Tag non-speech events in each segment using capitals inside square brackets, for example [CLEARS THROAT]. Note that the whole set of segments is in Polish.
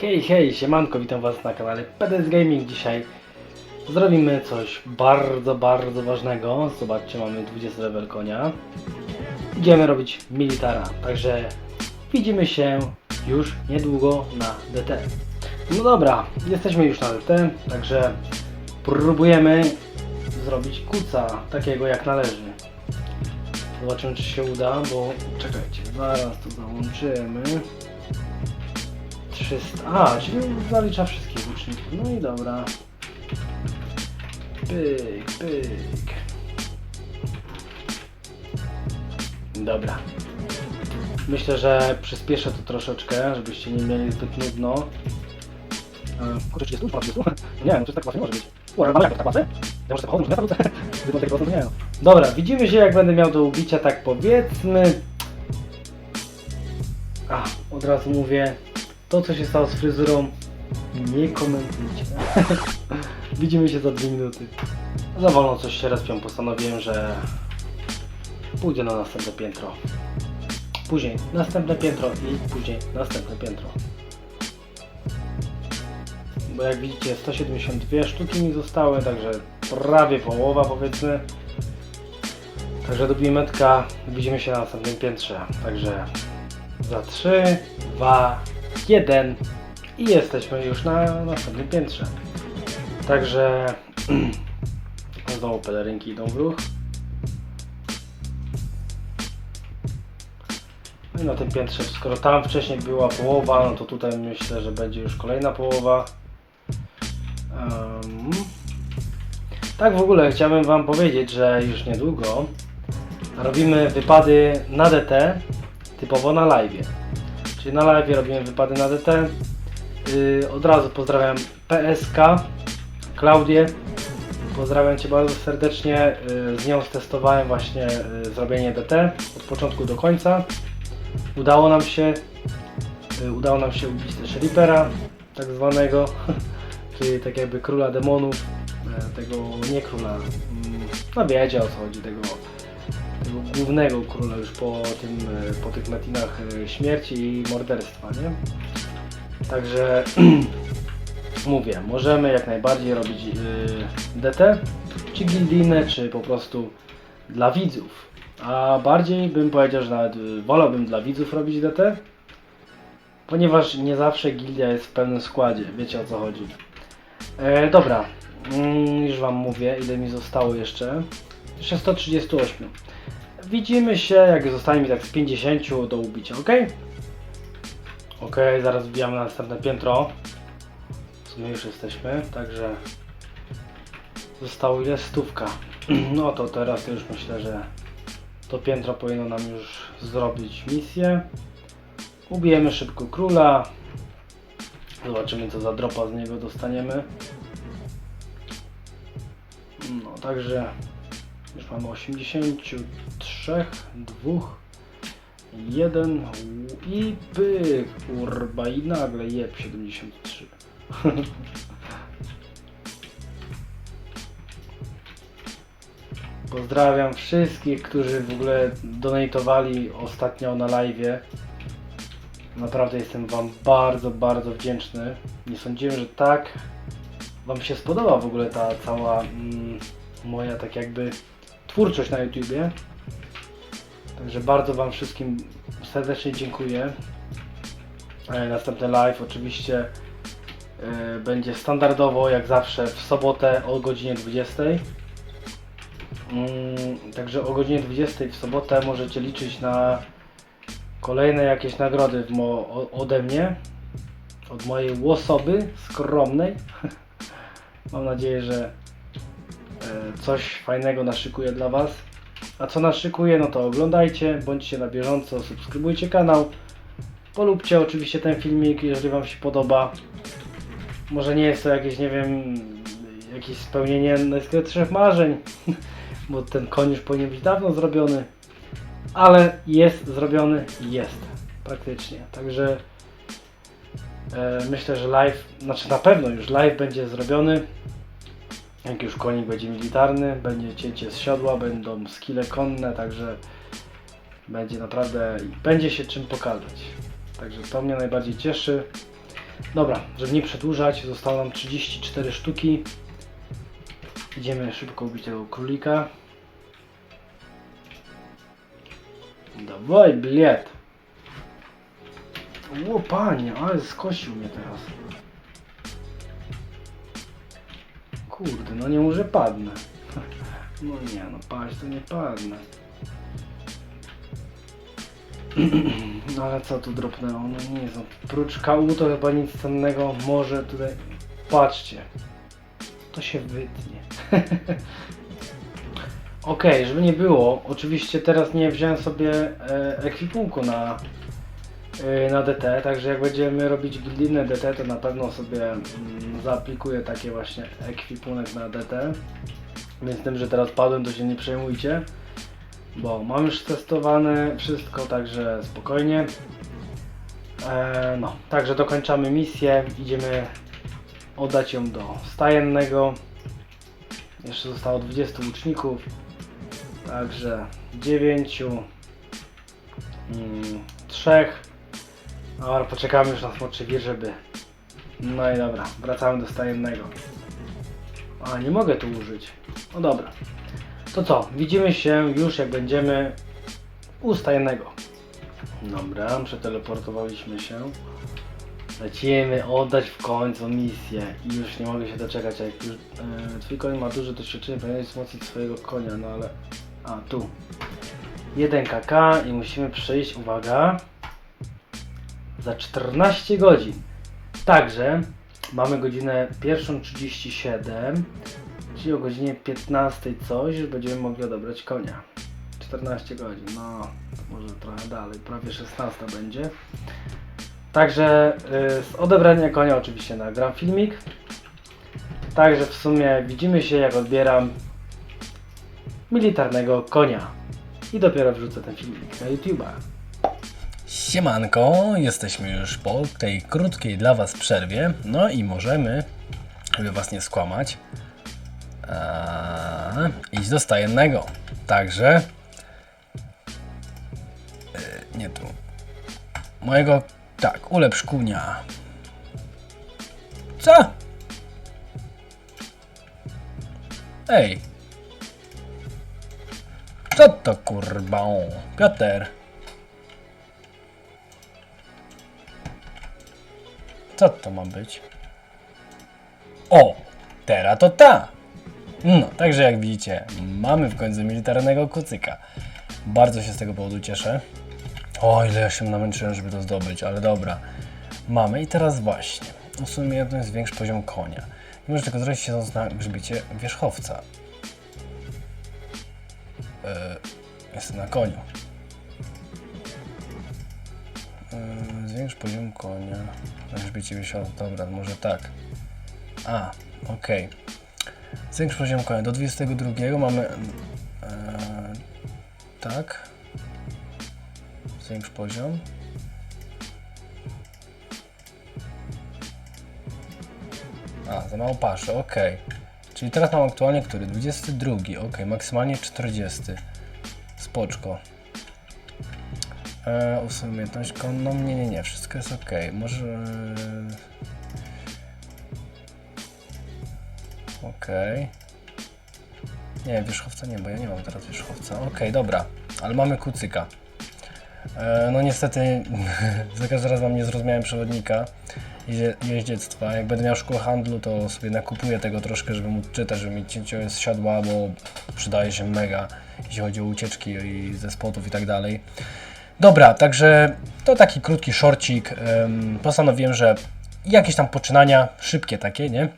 Hej, hej, siemanko, witam was na kanale PDS Gaming. Dzisiaj zrobimy coś bardzo, bardzo ważnego. Zobaczcie, mamy 20 level konia. Idziemy robić militara, także widzimy się już niedługo na DT. No dobra, jesteśmy już na DT, także próbujemy zrobić kuca, takiego jak należy. Zobaczymy czy się uda, bo czekajcie, zaraz to załączymy. 300. A, czyli zalicza wszystkich łuczników. No i dobra. Pyk, pyk. Dobra. Myślę, że przyspieszę to troszeczkę, żebyście nie mieli zbyt nudno. Kurczę, 30, 30. Nie, no to tak łatwo nie może być. Ura, ale jak tak łatwo? Ja może tak chodzę, Zbyt [LAUGHS] tego nie. Dobra, widzimy się jak będę miał do ubicia, tak powiedzmy. A, od razu mówię, to co się stało z fryzurą, nie komentujcie. [LAUGHS] Widzimy się za dwie minuty. Za wolno coś się respią, postanowiłem, że pójdę na następne piętro. Później następne piętro i później następne piętro. Bo jak widzicie 172 sztuki mi zostały, także prawie połowa powiedzmy. Także dobijmy metka, widzimy się na następnym piętrze. Także za 3, 2, 1 i jesteśmy już na następnym piętrze. Także [CLEARS THROAT] znowu pelerynki idą w ruch. No i na tym piętrze, skoro tam wcześniej była połowa, no to tutaj myślę, że będzie już kolejna połowa. Em, tak w ogóle chciałbym Wam powiedzieć, że już niedługo robimy wypady na DT typowo na live. Czyli na live robimy wypady na DT. Yy, od razu pozdrawiam PSK, Klaudię. Pozdrawiam Cię bardzo serdecznie. Yy, z nią stestowałem właśnie yy, zrobienie DT od początku do końca. Udało nam się. Yy, udało nam się ubić też Reapera, tak zwanego, [LAUGHS] czyli tak jakby króla demonów. Yy, tego nie króla. mm, No wiecie o co chodzi, tego głównego króla już po, tym, e, po tych metinach e, śmierci i morderstwa, nie? Także [CLEARS THROAT] mówię, możemy jak najbardziej robić e, DT, czy gildijne, czy po prostu dla widzów. A bardziej bym powiedział, że nawet wolałbym dla widzów robić DT, ponieważ nie zawsze gildia jest w pełnym składzie, wiecie o co chodzi. E, dobra, mm, już Wam mówię, ile mi zostało jeszcze. Jeszcze 138. Widzimy się, jak zostanie mi tak z 50 do ubicia, ok? Ok, zaraz wbijamy na następne piętro. W sumie już jesteśmy, także zostało ile? Stówka. [CLEARS THROAT] No to teraz już myślę, że to piętro powinno nam już zrobić misję. Ubijemy szybko króla. Zobaczymy co za dropa z niego dostaniemy. No także już mamy 83, 2, 1 i pyk, kurba i nagle jeb 73. Pozdrawiam wszystkich, którzy w ogóle donatowali ostatnio na live. Naprawdę jestem Wam bardzo, bardzo wdzięczny. Nie sądziłem, że tak Wam się spodoba w ogóle ta cała mm, moja tak jakby twórczość na YouTubie. Także bardzo Wam wszystkim serdecznie dziękuję. E, Następny live oczywiście e, będzie standardowo jak zawsze w sobotę o godzinie 20. Mm, Także o godzinie 20 w sobotę możecie liczyć na kolejne jakieś nagrody ode mnie. Od mojej osoby skromnej. [LAUGHS] Mam nadzieję, że coś fajnego naszykuję dla Was. A co naszykuję, no to oglądajcie, bądźcie na bieżąco, subskrybujcie kanał. Polubcie oczywiście ten filmik, jeżeli Wam się podoba. Może nie jest to jakieś, nie wiem, jakieś spełnienie najskrytszych marzeń, [LAUGHS] bo ten koń już powinien być dawno zrobiony. Ale jest zrobiony jest, praktycznie. Także e, myślę, że live, znaczy na pewno już live będzie zrobiony. Jak już konik będzie militarny, będzie cięcie z siodła, będą skille konne, także będzie naprawdę, będzie się czym pokazać. Także to mnie najbardziej cieszy. Dobra, żeby nie przedłużać, zostało nam 34 sztuki. Idziemy szybko ubić tego królika. Dawaj, bilet. O panie, ale skosił mnie teraz. Kurde, no nie może padnę. No nie, no patrz, to nie padnę. No ale co tu dropnęło? No nie znam. Prócz KU to chyba nic cennego może tutaj... Patrzcie. To się wytnie. [LAUGHS] Okej, żeby nie było, oczywiście teraz nie wziąłem sobie e, ekwipunku na, na DT, także jak będziemy robić gildinne DT, to na pewno sobie mm, zaaplikuję takie właśnie ekwipunek na DT. Więc tym, że teraz padłem, to się nie przejmujcie, bo mam już testowane wszystko, także spokojnie. E, no, także dokończamy misję, idziemy oddać ją do stajennego. Jeszcze zostało 20 łuczników. Także 9, mm, 3. Dobra, poczekamy już na smoczy wir, żeby. No i dobra, wracamy do stajennego. A, nie mogę tu użyć. No dobra. To co? Widzimy się już jak będziemy u stajennego. Dobra, przeteleportowaliśmy się. Lecimy oddać w końcu misję i już nie mogę się doczekać, jak już e, twój koń ma duże doświadczenie, powinieneś wzmocnić swojego konia, no ale... A, tu. 1 kk i musimy przejść, uwaga, za 14 godzin. Także mamy godzinę 1.37, czyli o godzinie 15 coś już będziemy mogli odebrać konia. 14 godzin, no może trochę dalej, prawie 16 będzie. Także y, z odebrania konia oczywiście nagram filmik. Także w sumie widzimy się jak odbieram militarnego konia. I dopiero wrzucę ten filmik na YouTube'a. Siemanko, jesteśmy już po tej krótkiej dla Was przerwie, no i możemy, żeby Was nie skłamać, eee, iść do stajennego. Także, e, nie tu, mojego, tak, ulepsz kunia. Co? Ej, co to kurba? O, Piotr. Co to ma być? O! Teraz to ta! No, także jak widzicie, mamy w końcu militarnego kucyka. Bardzo się z tego powodu cieszę. O, ile ja się namęczyłem, żeby to zdobyć, ale dobra. Mamy i teraz właśnie. Usuńmy jeden zwiększ poziom konia. Nie może tego zrobić siedząc na grzbiecie wierzchowca. Yy, na koniu. Zwiększ poziom konia. Na grzbiecie wierzchowca. Dobra, może tak. A, okej. Zwiększ poziom konia. Do 22 mamy... Yy, tak. Zwiększ poziom. A, za mało paszy, okej. Czyli teraz mam aktualnie który? 22, ok, maksymalnie 40. Spoczko. E, umiejętność konną, nie, nie, nie, wszystko jest ok. Może... Ok. Nie, wierzchowca nie, bo ja nie mam teraz wierzchowca. Ok, dobra, ale mamy kucyka. E, no niestety, [LAUGHS] za każdym razem mam niezrozumiałym przewodnika jeździe, jeździectwa. Jak będę miał szkołę handlu, to sobie nakupuję tego troszkę, żeby móc czytać, żeby mi cięcie siadła, bo przydaje się mega, jeśli chodzi o ucieczki i ze spotów i tak dalej. Dobra, także to taki krótki shortcik. Em, postanowiłem, że jakieś tam poczynania, szybkie takie, nie?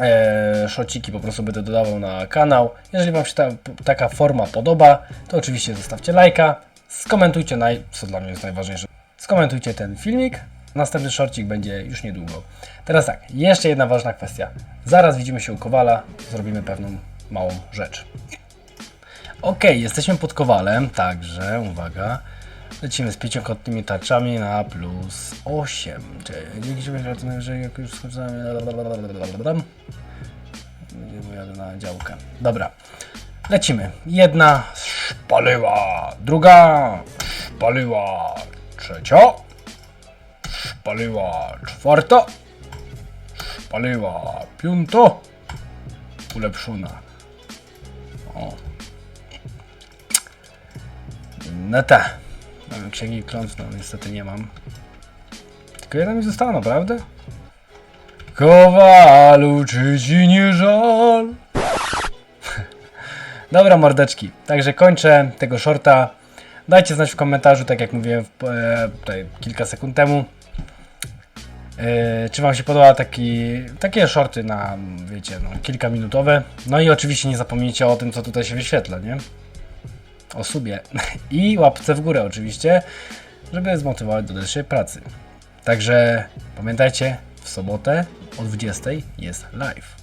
e, shortciki po prostu będę dodawał na kanał. Jeżeli Wam się ta, taka forma podoba, to oczywiście zostawcie lajka, skomentujcie, naj, co dla mnie jest najważniejsze, skomentujcie ten filmik. Następny shortcik będzie już niedługo. Teraz tak, jeszcze jedna ważna kwestia. Zaraz widzimy się u Kowala, zrobimy pewną małą rzecz. Ok, jesteśmy pod Kowalem, także uwaga. Lecimy z pięciokątnymi tarczami na plus 8. Dzięki czemu gratuluję, że jak już skończyłem. Jadę na działkę. Dobra. Lecimy. Jedna szpaliła, druga szpaliła, trzecia Szpaliła czwarta. Szpaliła piąta. Ulepszona. O. No tak. Księgi klątw, no niestety nie mam. Tylko jedna mi została, naprawdę? Kowalu, czy ci nie żal? [LAUGHS] Dobra, mordeczki. Także kończę tego shorta. Dajcie znać w komentarzu, tak jak mówiłem e, tutaj kilka sekund temu. E, czy Wam się podoba taki, takie shorty na, wiecie, no, kilkaminutowe. No i oczywiście nie zapomnijcie o tym, co tutaj się wyświetla, nie? O subie. [LAUGHS] I łapce w górę oczywiście, żeby zmotywować do dalszej pracy. Także pamiętajcie, w sobotę o 20 jest live.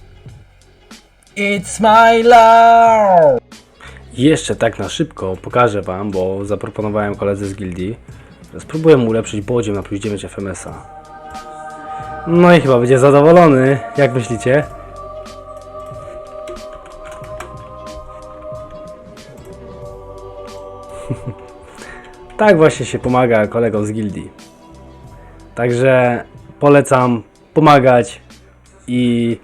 It's my love! Jeszcze tak na szybko pokażę Wam, bo zaproponowałem koledze z gildii, że spróbuję mu ulepszyć bodziem na plus 9 FMS-a. No i chyba będzie zadowolony, jak myślicie? Tak właśnie się pomaga kolegom z gildii. Także polecam pomagać i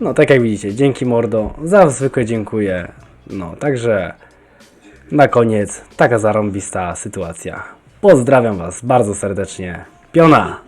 no tak jak widzicie, dzięki mordo, za zwykle dziękuję. No także na koniec taka zarąbista sytuacja. Pozdrawiam Was bardzo serdecznie. Piona!